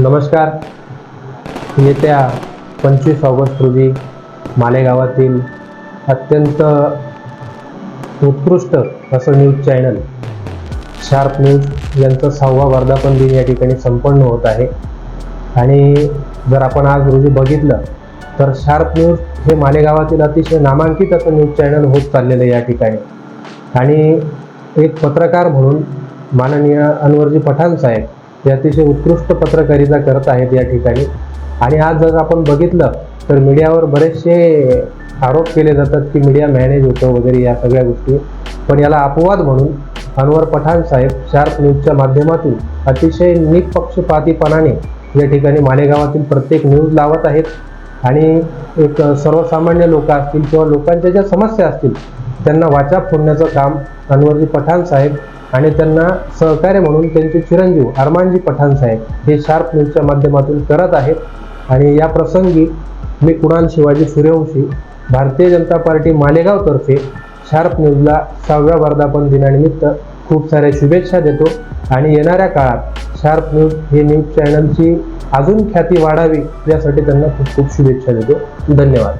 नमस्कार. येत्या पंचवीस ऑगस्ट रोजी मालेगावातील अत्यंत उत्कृष्ट असं न्यूज चॅनल शार्प न्यूज यांचं सहावा वर्धापन दिन या ठिकाणी संपन्न होत आहे. आणि जर आपण आज रोजी बघितलं तर शार्प न्यूज हे मालेगावातील अतिशय नामांकित असं न्यूज चॅनल होत चाललेलं आहे या ठिकाणी. आणि एक पत्रकार म्हणून माननीय अनवरजी पठाण साहेब हे अतिशय उत्कृष्ट पत्रकारिता करत आहेत या ठिकाणी. आणि आज जर आपण बघितलं तर मीडियावर बरेचसे आरोप केले जातात की मीडिया मॅनेज होतं वगैरे या सगळ्या गोष्टी. पण याला अपवाद म्हणून अनवर पठाण साहेब शार्प न्यूजच्या माध्यमातून अतिशय निपक्षपातीपणाने या ठिकाणी मालेगावातील प्रत्येक न्यूज लावत आहेत. आणि एक सर्वसामान्य लोक असतील किंवा लोकांच्या ज्या समस्या असतील त्यांना वाचा फोडण्याचं काम अनवरजी पठाण साहेब आणि त्यांना सहकार्य म्हणून त्यांचे चिरंजीव अरमानजी पठाण साहेब हे शार्प न्यूजच्या माध्यमातून करत आहेत. आणि या प्रसंगी मी कुणाल शिवाजी सूर्यवंशी भारतीय जनता पार्टी मालेगावतर्फे शार्प न्यूजला सहाव्या वर्धापन दिनानिमित्त खूप साऱ्या शुभेच्छा देतो. आणि येणाऱ्या काळात शार्प न्यूज हे न्यूज चॅनलची अजून ख्याती वाढावी यासाठी त्यांना खूप खूप शुभेच्छा देतो. धन्यवाद.